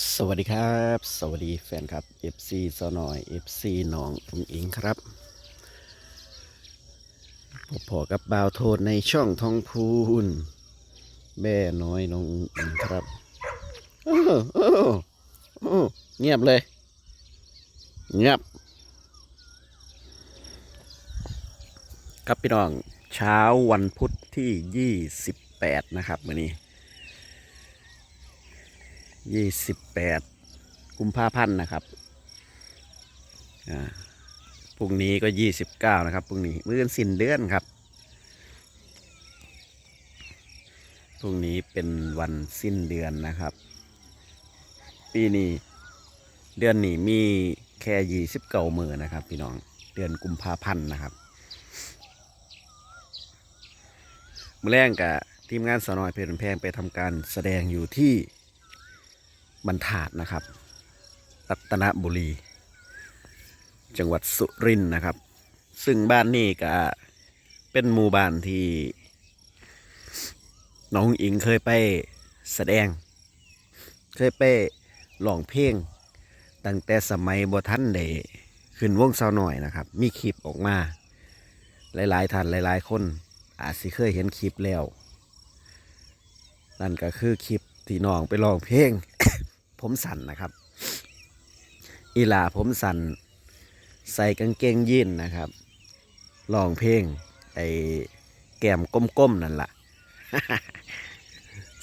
สวัสดีครับ สวัสดีแฟนครับ FC สาวน้อย FC น้องอุ้งอิงครับพบพอกับบ่าวโทษในช่องทองพูนแม่น้อยน้องอุ้งอิงครับโอ้โอ้โอ้เงียบเลย เงียบครับพี่น้องเช้าวันพุธที่ 28 นะครับวันนี้ ยี่สิบแปดกุมภาพันธ์นะครับพรุ่งนี้ก็ยี่สิบเก้านะครับพรุ่งนี้มื้ออนสิ้นเดือนครับพรุ่งนี้เป็นวันสิ้นเดือนนะครับ ปีนี้เดือนนี้มีแค่ยี่สิบเก้ามือนะครับ พี่น้องเดือนกุมภาพันธ์นะครับมื่อแรกกับทีมงานสนอยเพลินแพงไปทำการแสดงอยู่ที่ บรรทัดนะครับรัตนบุรี จังหวัดสุรินทร์นะครับ ซึ่งบ้านนี้ก็เป็นหมู่บ้านที่น้องอิงเคยไปแสดง เคยไปร้องเพลงตั้งแต่สมัยบทันได้ขึ้นวงสาวหน่อยนะครับ มีคลิปออกมา หลายๆท่านหลาย ๆ คน อาจสิเคยเห็นคลิปแล้ว นั่นก็คือคลิปที่น้องไปร้องเพลง ผมสั่นนะครับ อีหลาผมสั่นใส่กางเกงยีนนะครับร้องเพลงไอ้แก้มก้มๆนั่นละ่ะ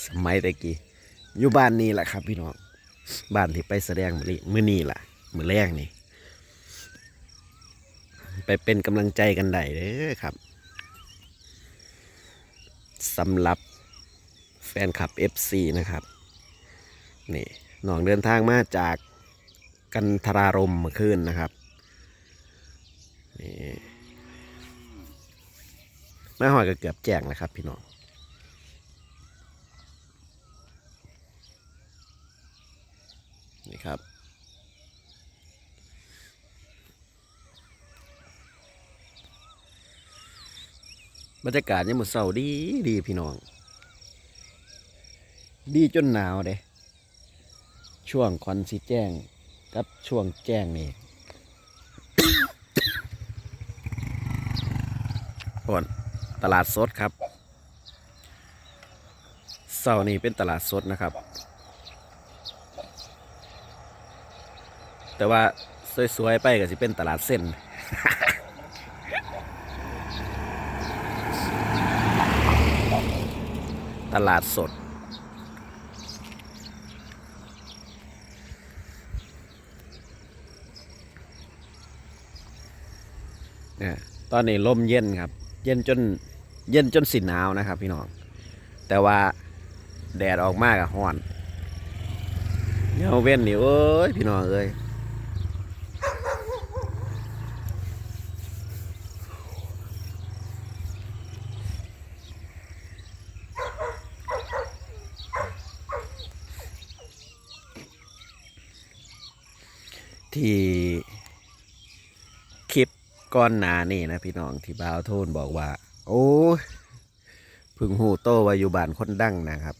สมัยตะกี้อยู่บ้านนี้แหละครับ พี่น้องบ้านที่ไปแสดงมือนี้มื้อนี้ล่ะมือแรกนี่ ไปเป็นกำลังใจกันได้เด้อครับสำหรับแฟนคลับ FC นะครับ นี่ น้องเดินทางมาจากกันทรารมเมื่อคืนนะครับนี่แม่หอยก็เกือบแจ้งแล้วครับพี่น้องนี่ครับบรรยากาศยังหมดเสาร์ดีดีพี่น้อง ดีจนหนาวเด้ ช่วงควันสีแจ้งกับช่วงแจ้งนี่ก่อนตลาดสดครับเสาร์นี้เป็นตลาดสดนะครับ แต่ว่าสวยๆไปก็สิเป็นตลาดเส้นตลาดสด นี่ยตอนนี้ลมเย็นครับ เย็นจนเย็นจนสิหนาวนะครับ พี่น้อง แต่ว่าแดดออกมากอะฮ้อนเงาเว้นนี่เอ้ยพี่น้องเอ้ยที่ ก้อนหนานี่นะพี่น้องที่บ่าวโทนบอกว่า โอ้พึ่งหูโตวาอยุบานคนดังนะครับ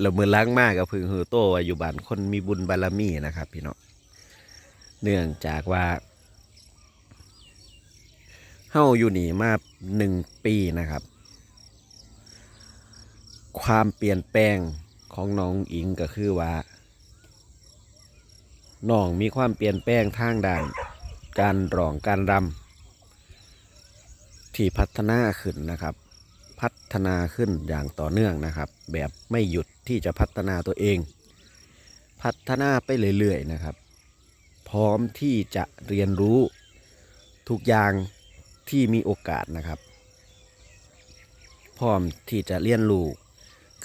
เราเมือล้างมากกับพึ่งหูโตวาอยุบานคนมีบุญบารมีนะครับ พี่น้องเนื่องจากว่าเฮาอยู่นี่มาหนึ่งปีนะครับ ความเปลี่ยนแปลงของน้องอิงก็คือว่า น้องมีความเปลี่ยนแปลงทางด้านการร้องการรำที่พัฒนาขึ้นนะครับ พัฒนาขึ้นอย่างต่อเนื่องนะครับ แบบไม่หยุดที่จะพัฒนาตัวเอง พัฒนาไปเรื่อยๆนะครับ พร้อมที่จะเรียนรู้ทุกอย่างที่มีโอกาสนะครับ พร้อมที่จะเรียนรู้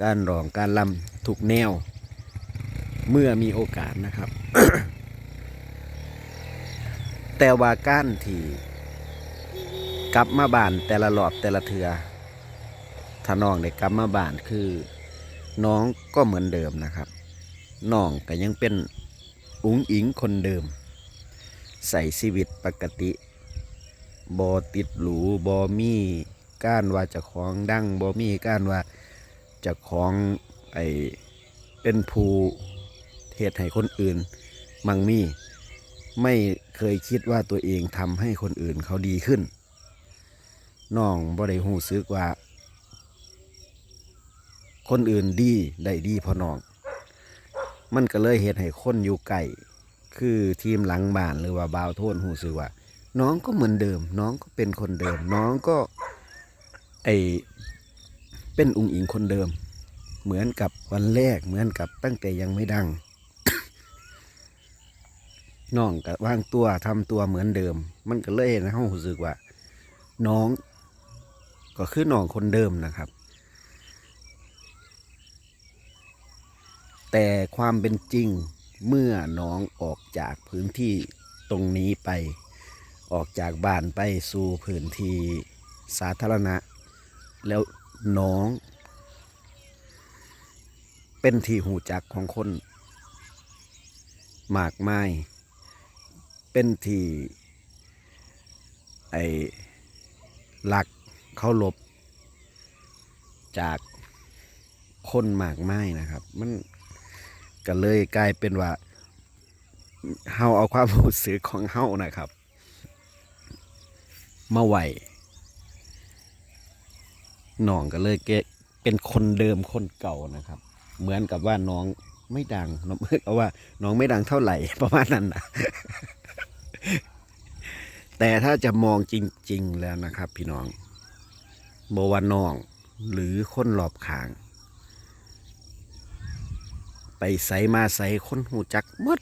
การร้องการรำทุกแนว เมื่อมีโอกาสนะครับ แต่ว่าก้านที่ กลับมาบ้านแต่ละหลอดแต่ละเทือถ้าน้องได้กลับมาบ้านคือ น้องก็เหมือนเดิมนะครับน้องก็ยังเป็นอุ๋งอิงคนเดิม ใส่ชีวิตปกติบอติดหรูบอมีก้านว่าจะของดังบอมีก้านว่าจะของไอเป็นผูเหตุให้คนอื่น มังมี ไม่เคยคิดว่าตัวเองทำให้คนอื่นเขาดีขึ้นน้องบ่ได้หูซึกว่า คนอื่นดีได้ดีพอน้อง มันก็เลยเหตุให้คนอยู่ไก่คือทีมหลังบ้านหรือว่าบาวโทนหูซึกว่า น้องก็เหมือนเดิม น้องก็เป็นคนเดิม น้องก็ไอเป็นอุงอิงคนเดิม เหมือนกับวันแรกเหมือนกับตั้งแต่ยังไม่ดัง น้องก็วางตัวทำตัวเหมือนเดิม มันก็เลยนะเขารู้สึกว่า น้องก็คือน้องคนเดิมนะครับ แต่ความเป็นจริงเมื่อน้องออกจากพื้นที่ตรงนี้ไป ออกจากบ้านไปสู่พื้นที่สาธารณะ แล้วน้องเป็นที่หูจักของคนมากมาย เป็นที่ไอหลักเขาหลบ จากคนมากไมายนะครับ มันก็เลยกลายเป็นว่าเฮาเอาความรู้สึกของเฮานะครับ มาไหวน้องก็เลยเกเป็นคนเดิมคนเก่านะครับ เหมือนกับว่าน้องไม่ดังน้องเอาว่า น้องไม่ดังเท่าไหร่ประมาณนั้นนะ แต่ถ้าจะมองจริง ๆ แล้วนะครับ พี่น้องบวานอง หรือคนรอบขาง ไปใส่มาใส่คนหูจักมด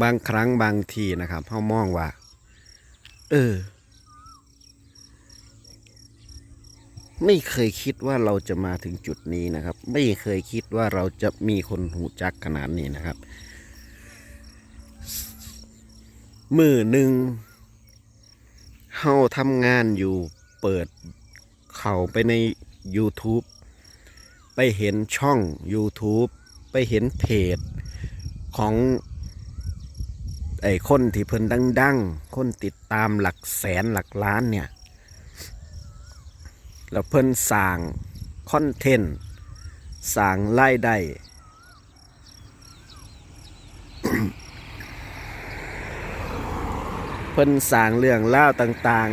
บางครั้งบางทีนะครับเขามองว่า เออ ไม่เคยคิดว่าเราจะมาถึงจุดนี้นะครับ ไม่เคยคิดว่าเราจะมีคนหูจักขนาดนี้นะครับ มือหนึ่งเฮาทำงานอยู่เปิดเข้าไปใน YouTube ไปเห็นช่อง YouTube ไปเห็นเพจของไอ้คนที่เพิ่นดัง ๆ คนติดตามหลักแสนหลักล้านเนี่ย แล้วเพิ่นสร้างคอนเทนต์สร้างรายได้ เพิ่นสร้างเรื่องเล่าต่าง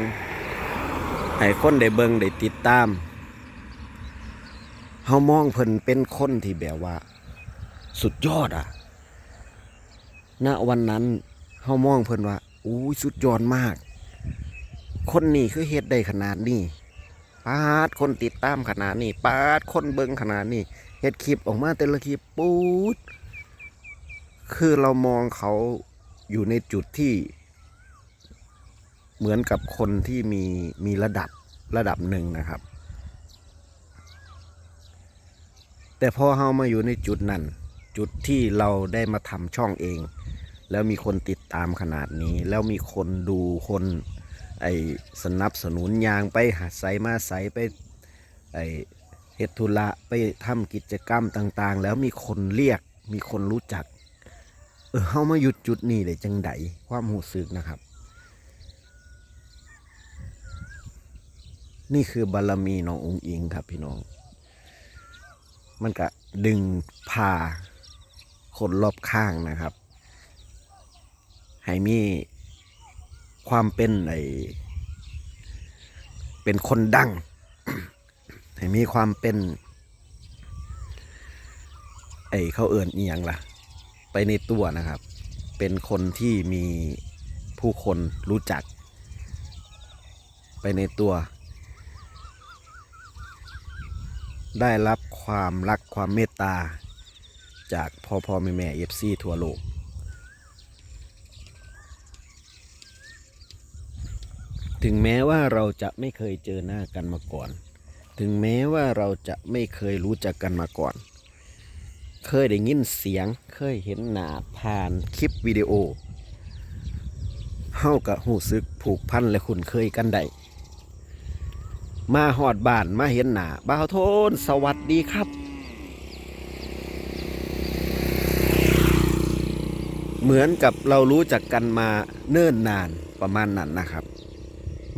ๆ ให้คนได้เบิงได้ติดตามเฮามองเพิ่นเป็นคนที่แบบว่า สุดยอดอะณวันนั้นเฮามองเพิ่นว่าอู้ยสุดยอดมาก คนนี้คือเฮ็ดได้ขนาดนี้ปาดคนติดตามขนาดนี้ปาดคนเบิงขนาดนี้เฮ็ดคลิปออกมาแต่ละคลิปปูดคือเรามองเขาอยู่ในจุดที่ เหมือนกับคนที่มีมีระดับระดับหนึ่งนะครับ แต่พอเฮามาอยู่ในจุดนั้น จุดที่เราได้มาทำช่องเอง แล้วมีคนติดตามขนาดนี้ แล้วมีคนดูคนไอสนับสนุนยางไปหาไสมาไสไปไอเฮ็ดธุระไปทำกิจกรรมต่าง ๆ แล้วมีคนเรียกมีคนรู้จัก เออเฮามาหยุดจุดนี้ได้จังไดความหูสึกนะครับ นี่คือบารมีน้ององค์อิงครับพี่น้อง มันก็ดึงพาคนรอบข้างนะครับ ให้มีความเป็นไอเป็นคนดัง ให้มีความเป็น ไอเขาเอิ่นอียงล่ะ ไปในตัวนะครับ เป็นคนที่มีผู้คนรู้จัก ไปในตัว ได้รับความรักความเมตตา จากพ่อพ่อแม่แม่เอฟซีทั่วโลก ถึงแม้ว่าเราจะไม่เคยเจอหน้ากันมาก่อน ถึงแม้ว่าเราจะไม่เคยรู้จักกันมาก่อน เคยได้ยินเสียง เคยเห็นหน้าผ่านคลิปวิดีโอเฮากับหูซึกผูกพันและคุ้นเคยกันได้ มาหอดบ้านมาเห็นหน้าบ่าวโทนสวัสดีครับ เหมือนกับเรารู้จักกันมาเนิ่นนานประมาณนั้นนะครับ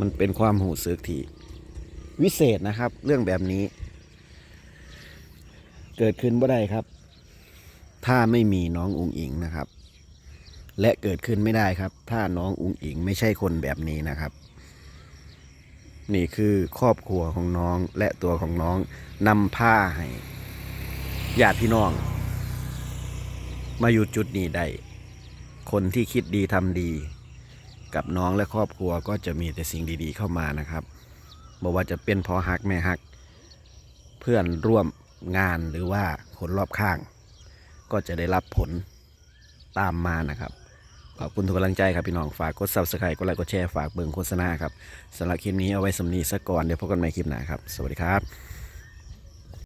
มันเป็นความหูสึกที่วิเศษนะครับ เรื่องแบบนี้ เกิดขึ้นบ่ได้ครับ ถ้าไม่มีน้องอุงอิงนะครับ และเกิดขึ้นไม่ได้ครับ ถ้าน้องอุงอิงไม่ใช่คนแบบนี้นะครับ นี่คือครอบครัวของน้องและตัวของน้องนำผ้าให้ญาติพี่น้อง มาอยู่จุดนี้ได้ คนที่คิดดีทำดี กับน้องและครอบครัวก็จะมีแต่สิ่งดีๆเข้ามานะครับบอกว่าจะเป็นพอหักแม่หัก เพื่อนร่วมงานหรือว่าคนรอบข้าง ก็จะได้รับผลตามมานะครับ ขอบคุณทุกกำลังใจครับพี่น้อง ฝากกด subscribe กดไลค์กดแชร์ฝากเบิ่งโฆษณาครับสำหรับคลิปนี้เอาไว้สำนีซะก่อนเดี๋ยวพบกันใหม่คลิปหน้าครับ สวัสดีครับ